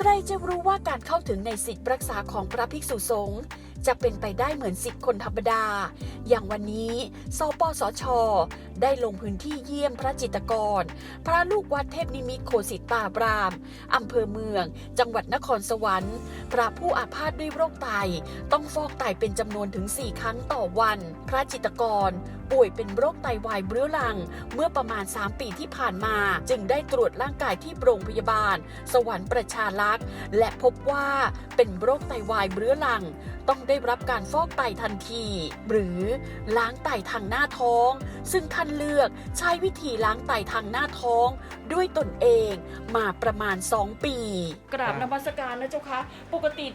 ใครจะรู้ว่าการเข้าถึงในสิทธิรักษาของพระภิกษุสงฆ์ จะเป็นไปได้เหมือนสิทธิคนธรรมดา อย่างวันนี้สปสช ได้ลงพื้นที่เยี่ยมพระจิตกร พระลูกวัดเทพนิมิตโคสิตตาบรามอำเภอเมือง จังหวัดนครสวรรค์ พระผู้อาพาธด้วยโรคไต ต้องฟอกไตเป็นจำนวนถึง 4 ครั้งต่อวัน พระจิตกรป่วยเป็นโรคไตวายเรื้อรัง เมื่อประมาณ 3 ปีที่ผ่านมา จึงได้ตรวจร่างกายที่โรงพยาบาล สวรรค์ประชารักษ์และพบว่าเป็นโรคไตวายเรื้อรัง ต้องได้รับการฟอกไตทันที หรือล้างไตทางหน้าท้อง ซึ่งท่านเลือกใช้วิธีล้างไตทางหน้าท้อง ด้วยตนเองมาประมาณ 2 ปี กราบนมัสการนะเจ้าคะปกติ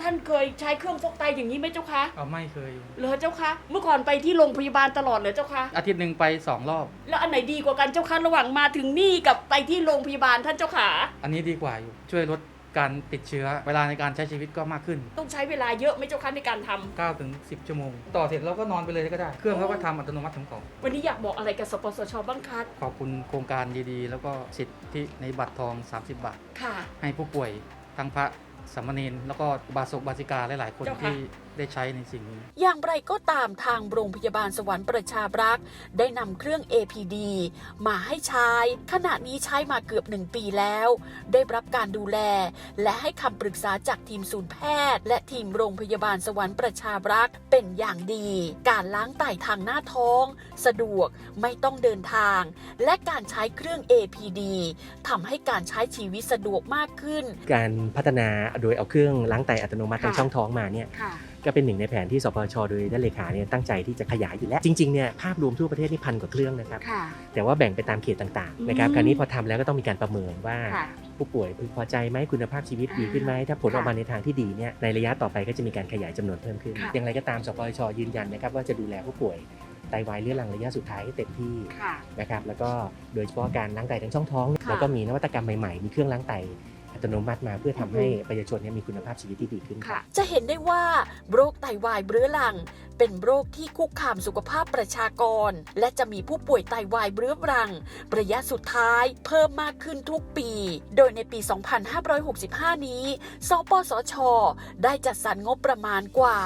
ท่านเคยใช้เครื่องฟอกไตอย่างนี้ไหมเจ้าคะเอาไม่เคย เหรอเจ้าคะ เมื่อก่อนไปที่โรงพยาบาลตลอดเลยเจ้าคะ อาทิตย์หนึ่งไปสองรอบ แล้วอันไหนดีกว่ากันเจ้าคะระหว่างมาถึงนี่กับไปที่โรงพยาบาลท่านเจ้าขา อันนี้ดีกว่าอยู่ช่วยลด การติดเชื้อเวลาในการใช้ชีวิตก็มากขึ้น ต้องใช้เวลาเยอะไหมเจ้าคะในการทำ9ถึง10 ชั่วโมง ต่อเสร็จเราก็นอนไปเลยก็ได้ เครื่องเขาก็ทำอัตโนมัติของเขาวันนี้อยากบอกอะไรกับสปสชบ้างคะขอบคุณโครงการดีๆ แล้วก็สิทธิในบัตรทอง 30 บาท ค่ะ ให้ผู้ป่วยทั้งพระสามเณรแล้วก็บาศกบาสิกาหลายๆคนเจ้าค่ะ ที่ได้ใช้ในสิ่งนี้ อย่างไรก็ตามทางโรงพยาบาลสวรรค์ประชารักษ์ได้นำเครื่อง APD มาให้ใช้ ขณะนี้ใช้มาเกือบหนึ่งปีแล้ว ได้รับการดูแล และให้คำปรึกษาจากทีมศูนย์แพทย์ และทีมโรงพยาบาลสวรรค์ประชารักษ์เป็นอย่างดี การล้างไตทางหน้าท้อง สะดวกไม่ต้องเดินทาง และการใช้เครื่อง APD ทำให้การใช้ชีวิตสะดวกมากขึ้น การพัฒนาโดยเอาเครื่องล้างไตอัตโนมัติค่ะทางช่องท้องมาเนี่ยค่ะ ก็เป็นหนึ่งในแผนที่สปชโดยด้านเลขาเนี่ยตั้งใจที่จะขยายอยู่แล้วจริงๆเนี่ยภาพรวมทั่วประเทศนี่พันกว่าเครื่องนะครับค่ะแต่ว่าแบ่งไปตามเขตต่างๆนะครับอืมคราวนี้พอทำแล้วก็ต้องมีการประเมินว่าค่ะผู้ป่วยพึงพอใจไหมคุณภาพชีวิตดีขึ้นไหมถ้าผลออกมาในทางที่ดีเนี่ยในระยะต่อไปก็จะมีการขยายจำนวนเพิ่มขึ้นค่ะอย่างไรก็ตามสปชยืนยันนะครับว่าจะดูแลผู้ป่วยไตวายเรื้อรังระยะสุดท้ายให้เต็มที่ค่ะนะครับแล้วก็โดยเฉพาะการล้างไตทางช่องท้องค่ะแล้วก็มีนวัตกรรมใหม่ๆ มีเครื่องล้างไต อัตโนมัติมาเพื่อทำให้อืมประชาชนเนี่ยมีคุณภาพชีวิตที่ดีขึ้นครับจะเห็นได้ว่าโรคไตวายเรื้อรัง เป็นโรคที่คุกคามสุขภาพประชากร และจะมีผู้ป่วยไตวายเรื้อรัง ระยะสุดท้ายเพิ่มมากขึ้นทุกปี โดยในปี 2565 นี้ สปสช ได้จัดสรรงบประมาณกว่า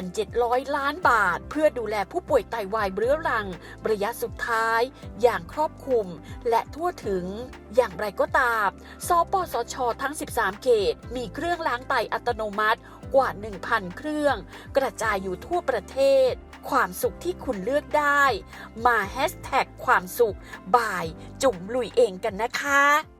9,700 ล้านบาท เพื่อดูแลผู้ป่วยไตวายเรื้อรัง ระยะสุดท้าย อย่างครอบคลุม และทั่วถึง อย่างไรก็ตาม สปสชทั้ง 13 เขต มีเครื่องล้างไตอัตโนมัติกว่า 1,000 เครื่อง กระจายอยู่ทั่วประเทศ ความสุขที่คุณเลือกได้ มาแฮชแท็กความสุขบ่าย จุ่มลุยเองกันนะคะ